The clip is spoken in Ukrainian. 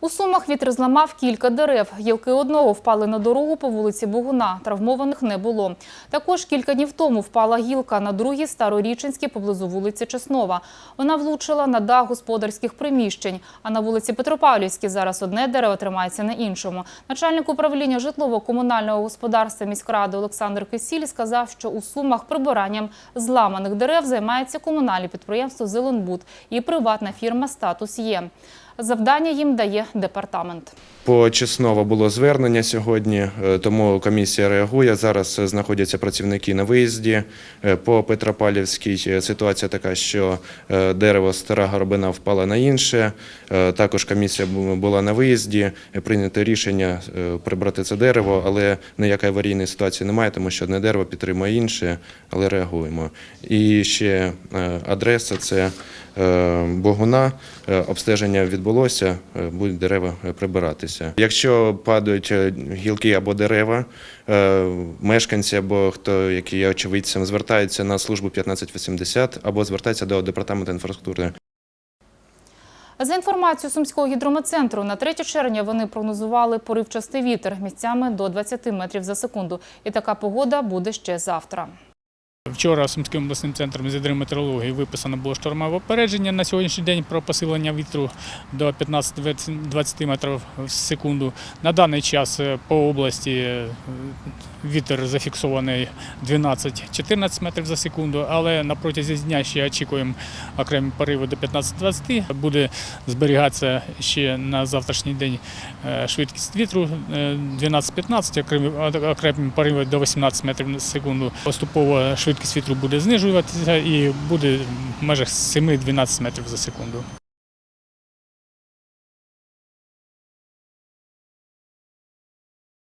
У Сумах вітер зламав кілька дерев. Гілки одного впали на дорогу по вулиці Богуна. Травмованих не було. Також кілька днів тому впала гілка на другій Староріченській поблизу вулиці Чеснова. Вона влучила на дах господарських приміщень. А на вулиці Петропавлівській зараз одне дерево тримається на іншому. Начальник управління житлово-комунального господарства міськради Олександр Кисіль сказав, що у Сумах прибиранням зламаних дерев займається комунальне підприємство «Зеленбуд» і приватна фірма «Статус Є». Завдання їм дає департамент. По Чеснова було звернення сьогодні, е, тому комісія реагує. Зараз е, знаходяться працівники на виїзді. Е, По Петропавлівській ситуація така, що дерево стара горобина впала на інше. Також комісія була на виїзді. Прийнято рішення прибрати це дерево, але ніякої аварійної ситуації немає, тому що одне дерево підтримує інше, але реагуємо. І ще адреса це Богуна. Е, Обстеження відбулося, е, будуть дерева е, прибиратися. Якщо падають е, гілки або дерева, е, мешканці або хто, який є очевидцем, звертаються на службу 1580 або звертаються до департаменту інфраструктури. За інформацією Сумського гідрометцентру, на 3 червня вони прогнозували поривчастий вітер місцями до 20 метрів за секунду. І така погода буде ще завтра. Вчора Сумським обласним центром з гідрометеорології виписано було штормове попередження на сьогоднішній день про посилення вітру до 15-20 метрів в секунду. На даний час е, по області е, вітер зафіксований 12-14 метрів за секунду, але на протязі дня ще очікуємо окремі пориви до 15-20. Буде зберігатися ще на завтрашній день е, швидкість вітру е, 12-15, окремі, пориви до 18 метрів на секунду. Поступово швидкість вітру буде знижуватися і буде в межах 7-12 метрів за секунду.